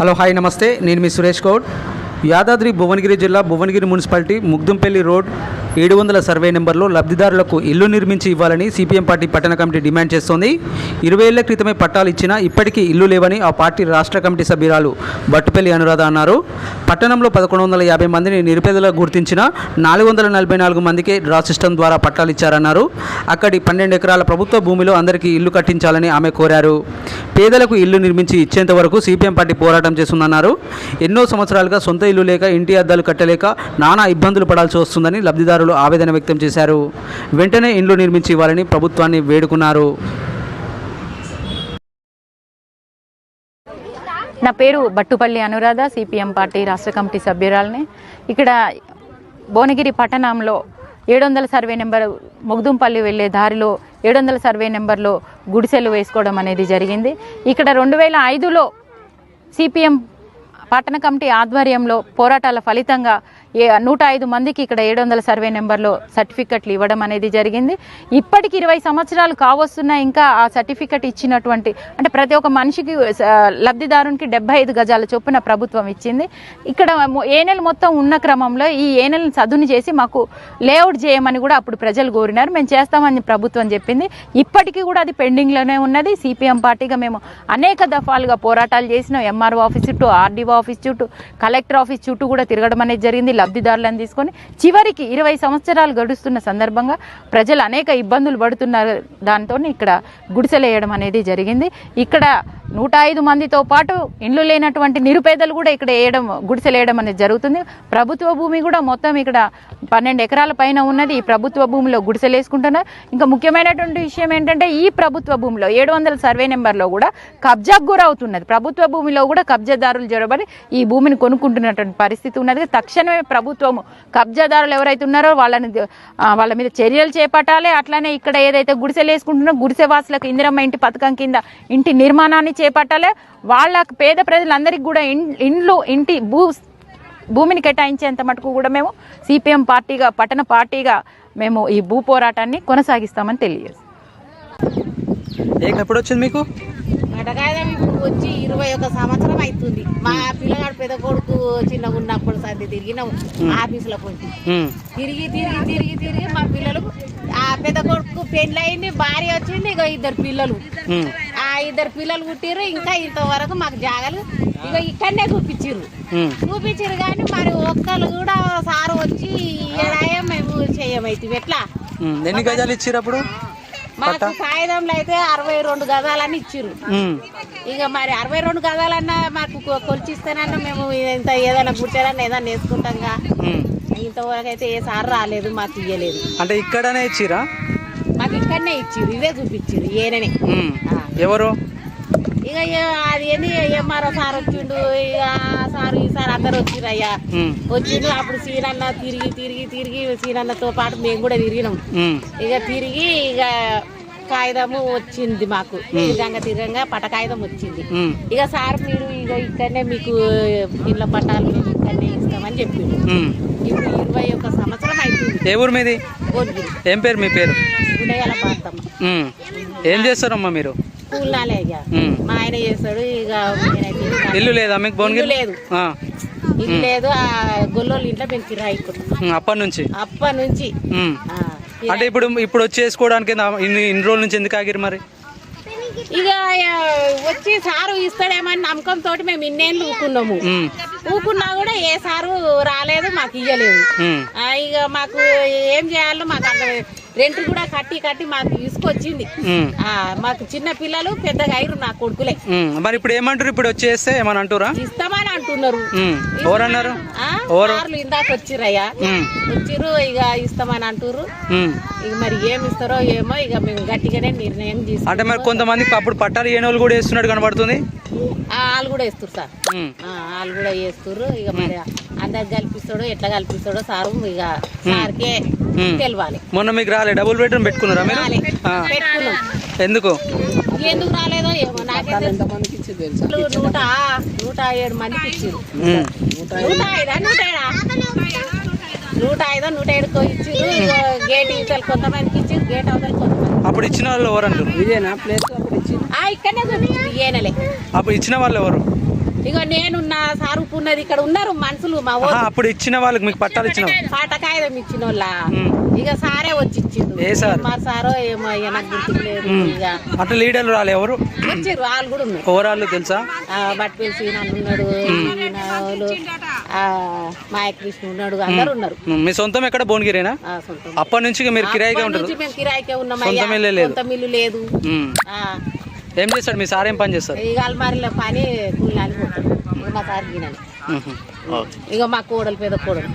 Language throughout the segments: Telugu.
హలో హాయ్ నమస్తే. నేను మీ సురేష్ గౌడ్. యాదాద్రి భువనగిరి జిల్లా భువనగిరి మున్సిపాలిటీ ముగ్దుంపల్లి రోడ్ ఏడు వందల సర్వే నెంబర్లో లబ్ధిదారులకు ఇల్లు నిర్మించి ఇవ్వాలని సిపిఎం పార్టీ పట్టణ కమిటీ డిమాండ్ చేస్తోంది. ఇరవై ఏళ్ళ క్రితమే పట్టాలు ఇచ్చినా ఇప్పటికీ ఇల్లు లేవని ఆ పార్టీ రాష్ట్ర కమిటీ సభ్యురాలు బట్టుపల్లి అనురాధ అన్నారు. పట్టణంలో పదకొండు వందల యాభై మందిని నిరుపేదలుగా గుర్తించిన నాలుగు వందల నలభై నాలుగు మందికే డ్రా సిస్టమ్ ద్వారా పట్టాలు ఇచ్చారన్నారు. అక్కడి పన్నెండు ఎకరాల ప్రభుత్వ భూమిలో అందరికీ ఇల్లు కట్టించాలని ఆమె కోరారు. పేదలకు ఇల్లు నిర్మించి ఇచ్చేంత వరకు సిపిఎం పార్టీ పోరాటం చేస్తుందన్నారు. ఎన్నో సంవత్సరాలుగా సొంత ఇల్లు లేక ఇంటి అద్దాలు కట్టలేక నానా ఇబ్బందులు పడాల్సి వస్తుందని లబ్ధిదారులు ఆవేదన వ్యక్తం చేశారు. వెంటనే ఇండ్లు నిర్మించి ఇవ్వాలని ప్రభుత్వాన్ని వేడుకున్నారు. నా పేరు బట్టుపల్లి అనురాధ సిపిఎం పార్టీ రాష్ట్ర కమిటీ సభ్యురాలని. ఇక్కడ భువనగిరి పట్టణంలో ఏడు వందల సర్వే నెంబర్ ముగ్దుంపల్లి వెళ్ళే దారిలో ఏడు వందల సర్వే నెంబర్లో గుడిసెలు వేసుకోవడం అనేది జరిగింది. ఇక్కడ రెండు వేల ఐదులో సిపిఎం పట్టణ కమిటీ ఆధ్వర్యంలో పోరాటాల ఫలితంగా నూట ఐదు మందికి ఇక్కడ ఏడు వందల సర్వే నెంబర్లో సర్టిఫికెట్లు ఇవ్వడం అనేది జరిగింది. ఇప్పటికి ఇరవై సంవత్సరాలు కావస్తున్నా ఇంకా ఆ సర్టిఫికెట్ ఇచ్చినటువంటి అంటే ప్రతి ఒక్క మనిషికి లబ్ధిదారునికి డెబ్బై ఐదు గజాల చొప్పున ప్రభుత్వం ఇచ్చింది. ఇక్కడ ఏనెలు మొత్తం ఉన్న క్రమంలో ఈ ఏనెలను చదును చేసి మాకు లేఅవుట్ చేయమని కూడా అప్పుడు ప్రజలు కోరినారు. మేము చేస్తామని ప్రభుత్వం చెప్పింది. ఇప్పటికీ కూడా అది పెండింగ్లోనే ఉన్నది. సిపిఎం పార్టీగా మేము అనేక దఫాలుగా పోరాటాలు చేసినాం. ఎంఆర్ఓ ఆఫీస్ చుట్టూ ఆర్డీఓ ఆఫీస్ చుట్టూ కలెక్టర్ ఆఫీస్ చుట్టూ కూడా తిరగడం అనేది జరిగింది. లబ్ధిదారులను తీసుకొని చివరికి ఇరవై సంవత్సరాలు గడుస్తున్న సందర్భంగా ప్రజలు అనేక ఇబ్బందులు పడుతున్నారు. దాంతో ఇక్కడ గుడిసెలేయడం అనేది జరిగింది. ఇక్కడ నూట ఐదు మందితో పాటు ఇండ్లు లేనటువంటి నిరుపేదలు కూడా ఇక్కడ వేయడం గుడిసెలేయడం అనేది జరుగుతుంది. ప్రభుత్వ భూమి కూడా మొత్తం ఇక్కడ పన్నెండు ఎకరాల పైన ఉన్నది. ఈ ప్రభుత్వ భూమిలో గుడిసెలేసుకుంటున్నారు. ఇంకా ముఖ్యమైనటువంటి విషయం ఏంటంటే ఈ ప్రభుత్వ భూమిలో ఏడు వందల సర్వే నెంబర్లో కూడా కబ్జాకు గురవుతున్నది. ప్రభుత్వ భూమిలో కూడా కబ్జాదారులు జరగబడి ఈ భూమిని కొనుక్కుంటున్నటువంటి పరిస్థితి ఉన్నది. తక్షణమే ప్రభుత్వము కబ్జాదారులు ఎవరైతే ఉన్నారో వాళ్ళని వాళ్ళ మీద చర్యలు చేపట్టాలి. అట్లానే ఇక్కడ ఏదైతే గుడిసెలు వేసుకుంటున్నారో గుడిసె వాసులకు ఇందిరమ్మ ఇంటి పథకం కింద ఇంటి నిర్మాణాన్ని చేపట్టాలి. వాళ్ళ పేద ప్రజలందరికీ కూడా ఇండ్లు ఇంటి భూ భూమిని కేటాయించేంత మటుకు కూడా మేము సిపిఎం పార్టీగా పట్టణ పార్టీగా మేము ఈ భూ పోరాటాన్ని కొనసాగిస్తామని తెలియజేస్తాం. ఎప్పుడు వచ్చింది మీకు? వచ్చి ఇరవై ఒక సంవత్సరం అవుతుంది. మా పిల్లగాడు పెద్ద కొడుకు చిన్నగా ఉన్నప్పుడు సర్ది తిరిగినాం ఆఫీసులకు వచ్చి ఉమ్, తిరిగి తిరిగి తిరిగి తిరిగి మా పిల్లలు ఆ పెద్ద కొడుకు పెళ్ళయింది భార్య వచ్చింది ఇక ఇద్దరు పిల్లలు. ఇద్దరు పిల్లలు పుట్టిర్రు ఇంకా ఇంతవరకు మాకు జాగలు ఇక ఇక్కడనే చూపించిర్రు. ఉమ్. చూపించిర్రు కానీ మరి ఒక్కరు కూడా సారు వచ్చి ఏడాయ మేము చేయమైతే ఎట్లా? ఎన్ని గజాలు ఇచ్చిర్రు అప్పుడు? మాకు కాగితంలో అయితే అరవై రెండు గదాలని ఇచ్చిర్రు. ఉమ్, ఇక మరి అరవై రెండు గదాలన్నా మాకు కొలిచిస్తేనన్నా మేము ఇంత ఏదైనా గుట్టేదన్నా ఏదైనా వేసుకుంటాంగా ఉమ్. ఇంతవరకు అయితే ఏ సార్ రాలేదు మాకు ఇయ్యలేదు. అంటే ఇక్కడనే ఇచ్చిరా మాకు ఇక్కడనే ఇచ్చిర్రు ఇదే చూపించిర్రు ఏనని. ఎవరు? ఇక అది ఏంది ఎంఆర్ఓ సార్ వచ్చిండు ఇక సార్ ఈ సార్ అందరు వచ్చిర్రు అయ్యా వచ్చిండు అప్పుడు సీనన్న తిరిగి తిరిగి తిరిగి సీనన్నతో పాటు మేము కూడా తిరిగినాం. ఇక తిరిగి ఇక కాగితము వచ్చింది మాకు. తిరగంగా తిరగంగా పట కాగితం వచ్చింది. ఇక సార్ మీరు ఇక ఇక్కడనే మీకు ఇళ్ళ పట్టాలు మేము ఇక్కడనే ఇస్తామని చెప్పిండు. ఇప్పుడు ఇరవై ఒక్క సంవత్సరం అవుతుంది ఏ ఊరు మీది? ఏం పేరు మీ పేరు. ఏం చేస్తారమ్మా మీరు? ఇక. మా ఆయన చేస్తాడు ఇక ఇల్లు లేదా మీకు భువనగిరి లేదు. ఇల్లు లేదు ఆ గొల్లోళ్ళ ఇంట్లో కిరాయికుంటాం ఉమ్, అప్పటి నుంచి? అప్పటి నుంచి. అంటే ఇప్పుడు ఇప్పుడు వచ్చి చేసుకోవడానికి నా- ఇన్ని ఇన్ని రోజుల నుంచి ఎందుకు ఆగిరు మరి? ఇక వచ్చి సారు ఇస్తాడేమని నమ్మకంతో మేము ఇన్నేళ్ళు ఊకున్నాము. ఊకున్నా కూడా ఏ సారు రాలేదు మాకు ఇయ్యలేదు. ఇక మాకు ఏం చేయాలో మాకు అర్థం రెంట్ కూడా కట్టి కట్టి మాకు తీసుకొచ్చింది. మాకు చిన్న పిల్లలు పెద్దగా అయిరు నా కొడుకులే. మరి ఇప్పుడు ఏమంటారు ఇప్పుడు వచ్చేస్తే ఏమని అంటారా ఇస్తామని అంటున్నారు. ఎవరన్నారు? ఇందాక వచ్చిర్రయ్యా. ఉమ్, వచ్చిర్రు ఇక ఇస్తామని అంటుర్రు. ఉమ్. ఇక మరి ఏమి ఇస్తారో ఏమో ఇక మేము గట్టిగానే నిర్ణయం అంటే తీసుకుంటాం మరి కొంతమంది అప్పుడు పట్టాలు వాళ్ళు కూడా వేస్తున్నట్టు కనబడుతుంది? వాళ్ళు కూడా వేస్తారు సార్. వాళ్ళు కూడా చేస్తుర్రు ఇక మరి అందరికి కల్పిస్తాడో ఎట్లా కల్పిస్తాడో సారు ఇక సార్కే. తెలవాలి. మొన్న మీకు రాలే డబుల్ బెడ్రూమ్ పెట్టుకున్నారా మీరు? ఎందుకు? ఎందుకు రాలేదో ఏమో నాకైతే నూట నూట ఏడు మందికి ఇచ్చారు ఉమ్, నూట ఐదా? నూట ఏడా? నూట ఐదో నూట ఏడుకో ఇచ్చారు గేట్ ఇవతలు కొంతమందికి ఇచ్చారు గేట్ అవతల కొంతమంది అప్పుడు ఇచ్చిన వాళ్ళు ఎవరు అంటారు ఆ ఇక్కడనే చూపించింది ఏనలే అప్పుడు ఇచ్చిన వాళ్ళు ఎవరు? నేనున్న సారూపు ఉన్నది ఇక్కడ ఉన్నారు మనుషులు మా ఊరు అప్పుడు ఇచ్చిన వాళ్ళకి మీకు పట్టాలు ఇచ్చిన పాటకాయదం ఇచ్చిన వాళ్ళ. ఇక సారే వచ్చి ఇచ్చిండు. ఏ సార్? మా సారో ఏమో ఇక నాకు గుర్తులేదు ఇక. అట్లా లీడర్లు రాలే ఎవరు? వచ్చిర్రు వాళ్ళు కూడా ఉన్నారు. ఓవరాల్ తెలుసా? బట్పేసి సీనా ఉన్నాడు ఈయన వాళ్ళు, ఆ, మాయకృష్ణ ఉన్నాడు అందరు ఉన్నారు. మీ సొంతం ఎక్కడ? భువనగిరేనా? ఆ, సొంతం. అప్పటి నుంచి ఇక మీరు కిరాయిగా అప్పటి ఉంటారు నుంచి మేము కిరాయికే ఉన్నాం సొంత అయ్యా. మిల్లు లేదు. సొంత మిల్లు లేదు. ఉమ్. ఆ, ఏం చేస్తాడు? మీ సార్ ఏం పని చేస్తారు? ఇక అల్మారిలో పని పోతాడు. ఇక మా సార్ గినాలి ఉహు. ఇక మా కోడలు పెద్ద కోడలు.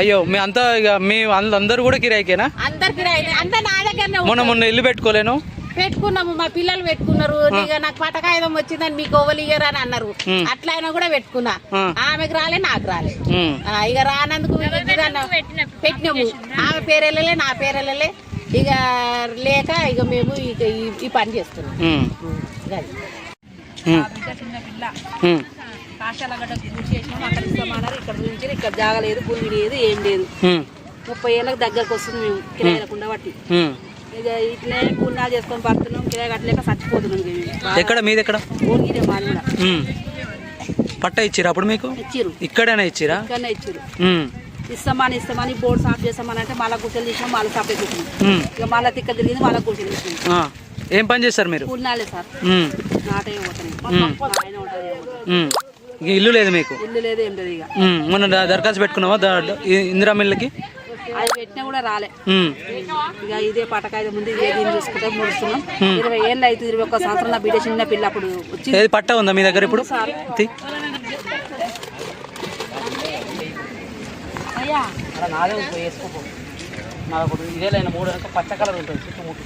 అయ్యో మీ అంతా ఇక మీ అంద- అందరూ కూడా కిరాయికేనా? అందరు కిరాయి అంతా నా దగ్గరనే మొన్న. మొన్న ఇల్లు పెట్టుకోలేను? పెట్టుకున్నాము మా పిల్లలు పెట్టుకున్నారు. ఇక నాకు పటకాయుధం వచ్చిందని మీకు ఓవలు ఇయ్యరు అని అన్నారు. అట్లా అయినా కూడా పెట్టుకున్నా. ఆమెకు రాలే నాకు రాలే. ఇక రానందుకు పెట్టినాము. ఆమె పేరు వెళ్ళలే నా పేరు వెళ్ళలే. ఇక లేక ఇక మేము ఇక ఈ పని చేస్తున్నాం. ఉమ్. ఉమ్. కాశాలగడ్డ చేసినాం. అక్కడ ఇస్తామన్నారు. ఇక్కడ నుంచి ఇక్కడ జాగలేదు భూమి లేదు ఏం లేదు. ముప్పై ఏళ్ళకి దగ్గరకు వస్తుంది మేము కిరాయి లేకుండా బట్టి ఇట్లే పుణ్యాలు చేసుకొని పడుతున్నాం. కిరాయి కట్టలేక చచ్చిపోతున్నాం మేము. ఎక్కడ? మీది ఎక్కడ భువనగిరి మాది. పట్ట ఇచ్చిరా అప్పుడు మీకు? ఇచ్చిర్రు. ఇక్కడనే ఇచ్చిరా? ఇక్కడనే ఇచ్చిర్రు. ఉమ్. ఇస్తామని ఇస్తామని బోర్డు సాఫ్ చేస్తామని అంటే మళ్ళీ గుర్తులు తీసినాం మళ్ళీ సాఫ్ చేసినాం. ఇక మళ్ళీ తిక్క తిరిగింది మళ్ళీ గుర్తులు తీసినాం. ఏం పని చేస్తారు మీరు? పుణ్యాలే సార్. నాటే పోతున్నాయి. ఆయన. ఇక ఇల్లు లేదు మీకు? ఇల్లు లేదు ఏం లేదు ఇక. ఉమ్. మొన్న ద- దరఖాస్తు పెట్టుకున్నావా? ద- ఇందిరా మిల్లుకి? అది పెట్టినా కూడా రాలే. ఉమ్. ఇక ఇదే పటకాయ ముందు ఇదే దీన్ని చూసుకుంటే ముడుస్తున్నాం. ఇరవై ఏళ్ళు అయితే ఇరవై ఒక్క సంవత్సరం నా బిడ్డ చిన్న పిల్ల అప్పుడు వచ్చి ఏది పట్ట ఉందా మీ దగ్గర ఇప్పుడు? తీ. నాదే వేసుకోపో. ఇదే మూడు పచ్చ కలర్ ఉంటుంది చుట్టుముట్టు.